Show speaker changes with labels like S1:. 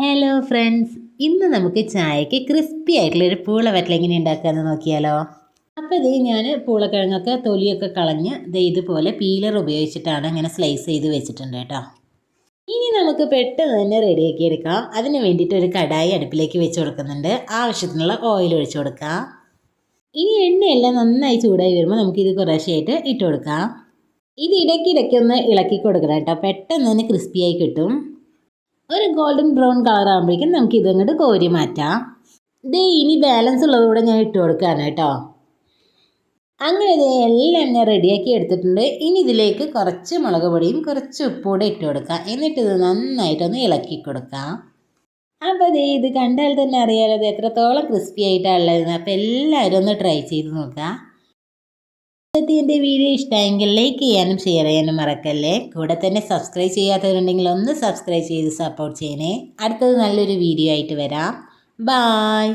S1: Hello friends ഇന്ന് നമുക്ക് ചായക്ക് ക്രിസ്പി ആയിട്ടുള്ള ഒരു പൂള വറ്റൽ എങ്ങനെ ഉണ്ടാക്കാമെന്ന് നോക്കിയാലോ? അപ്പോൾ ഇത് ഞാൻ പൂളക്കിഴങ്ങൊക്കെ തൊലിയൊക്കെ കളഞ്ഞ് ദേ ഇതുപോലെ പീലർ ഉപയോഗിച്ചിട്ടാണ് ഇങ്ങനെ സ്ലൈസ് ചെയ്ത് വെച്ചിട്ടുണ്ട് കേട്ടോ. ഇനി നമുക്ക് പെട്ടെന്ന് തന്നെ റെഡിയാക്കി എടുക്കാം. അതിന് വേണ്ടിയിട്ട് ഒരു കടായി അടുപ്പിലേക്ക് വെച്ച് കൊടുക്കുന്നുണ്ട്. ആവശ്യത്തിനുള്ള ഓയിൽ ഒഴിച്ചു കൊടുക്കാം. ഇനി എണ്ണയെല്ലാം നന്നായി ചൂടായി വരുമ്പോൾ നമുക്കിത് കുറേശ്ശെയായിട്ട് ഇട്ട് കൊടുക്കാം. ഇത് ഇടയ്ക്കിടയ്ക്ക് ഒന്ന് ഇളക്കി കൊടുക്കണം കേട്ടോ. പെട്ടെന്ന് തന്നെ ക്രിസ്പിയായി കിട്ടും. ഒരു ഗോൾഡൻ ബ്രൗൺ കളർ ആകുമ്പോഴേക്കും നമുക്ക് ഇതങ്ങോട്ട് കോരി മാറ്റാം. ദേ ഇനി ബാലൻസ് ഉള്ളതുകൂടെ ഞാൻ ഇട്ട് കൊടുക്കുകയാണ് കേട്ടോ. അങ്ങനെ ഇത് എല്ലാം ഞാൻ റെഡിയാക്കി എടുത്തിട്ടുണ്ട്. ഇനി ഇതിലേക്ക് കുറച്ച് മുളക് പൊടിയും കുറച്ച് ഉപ്പൂടെ ഇട്ട് കൊടുക്കാം. എന്നിട്ട് ഇത് നന്നായിട്ടൊന്ന് ഇളക്കി കൊടുക്കാം. അപ്പോൾ ദേ ഇത് കണ്ടാൽ തന്നെ അറിയാലോ ഇത് എത്രത്തോളം ക്രിസ്പി ആയിട്ടാണ് ഉള്ളത്. അപ്പോൾ എല്ലാവരും ഒന്ന് ട്രൈ ചെയ്ത് നോക്കാം. ഇന്നത്തെ എന്റെ വീഡിയോ ഇഷ്ടമായെങ്കിൽ ലൈക്ക് ചെയ്യാനും ഷെയർ ചെയ്യാനും മറക്കല്ലേ? കൂടെ തന്നെ സബ്സ്ക്രൈബ് ചെയ്യാത്തവരുണ്ടെങ്കിൽ ഒന്ന് സബ്സ്ക്രൈബ് ചെയ്ത് സപ്പോർട്ട് ചെയ്യണേ. അടുത്തത് നല്ലൊരു വീഡിയോ ആയിട്ട് വരാം. ബായ്